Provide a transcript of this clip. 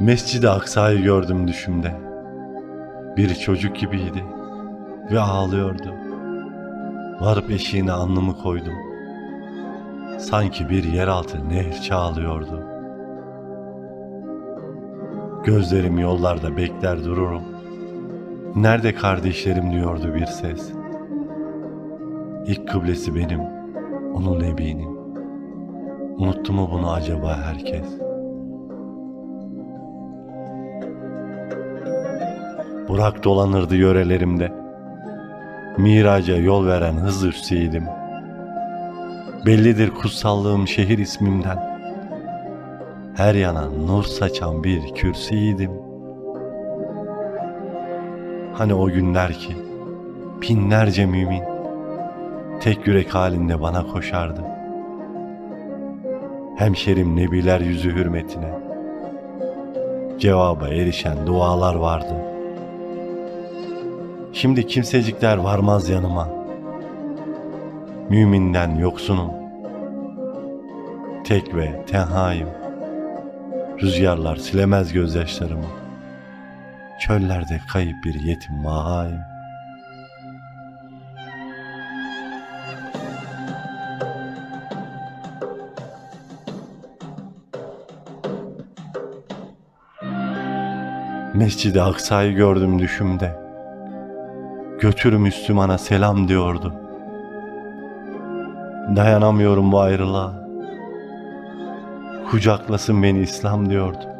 Mescid-i Aksa'yı gördüm düşümde. Bir çocuk gibiydi ve ağlıyordu. Varıp eşiğine alnımı koydum. Sanki bir yeraltı nehir çağlıyordu. Gözlerim yollarda bekler dururum. Nerede kardeşlerim diyordu bir ses. İlk kıblesi benim, onun nebinin. Unuttu mu bunu acaba herkes? Burak dolanırdı yörelerimde. Miraca yol veren Hızır'siydim. Bellidir kutsallığım şehir ismimden. Her yana nur saçan bir kürsüydim. Hani o günler ki binlerce mümin tek yürek halinde bana koşardı. Hemşerim nebiler yüzü hürmetine cevaba erişen dualar vardı. Şimdi kimsecikler varmaz yanıma. Müminden yoksunum. Tek ve tenhayım. Rüzgarlar silemez gözyaşlarımı. Çöllerde kayıp bir yetim mahayım. Mescid-i Aksa'yı gördüm düşümde. Götür Müslümana selam diyordu. Dayanamıyorum bu ayrılığa. Kucaklasın beni İslam diyordu.